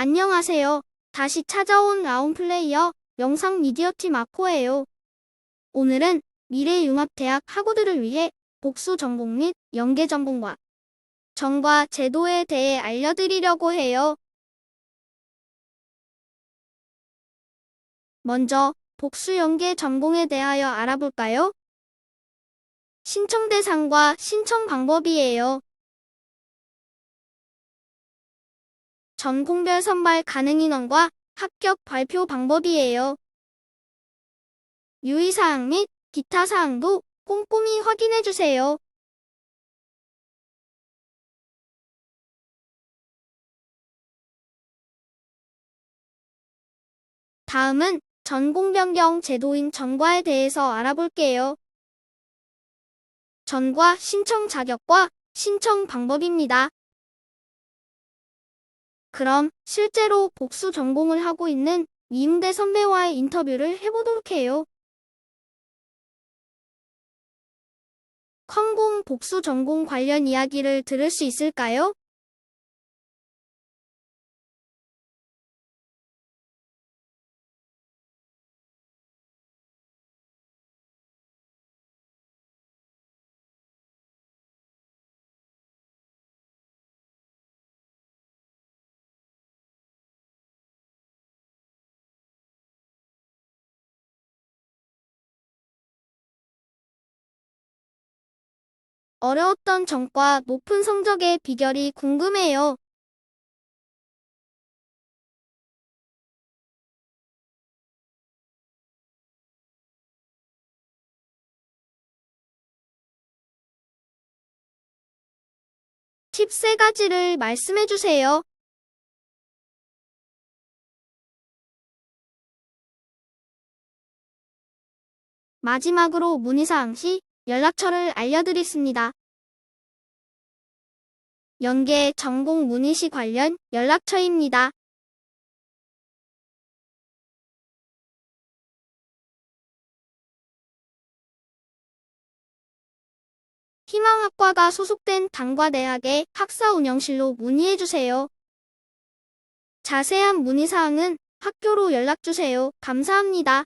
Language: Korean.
안녕하세요. 다시 찾아온 라운플레이어 영상 미디어팀 아코예요. 오늘은 미래융합대학 학우들을 위해 복수 전공 및 연계 전공과 정과 제도에 대해 알려드리려고 해요. 먼저 복수 연계 전공에 대하여 알아볼까요? 신청 대상과 신청 방법이에요. 전공별 선발 가능 인원과 합격 발표 방법이에요. 유의사항 및 기타 사항도 꼼꼼히 확인해주세요. 다음은 전공 변경 제도인 전과에 대해서 알아볼게요. 전과 신청 자격과 신청 방법입니다. 그럼 실제로 복수 전공을 하고 있는 이음대 선배와의 인터뷰를 해보도록 해요. 컴공 복수 전공 관련 이야기를 들을 수 있을까요? 어려웠던 전과 높은 성적의 비결이 궁금해요. 팁 세 가지를 말씀해 주세요. 마지막으로 문의사항 시 연락처를 알려드리겠습니다. 연계 전공 문의 시 관련 연락처입니다. 희망학과가 소속된 단과 대학의 학사 운영실로 문의해 주세요. 자세한 문의사항은 학교로 연락주세요. 감사합니다.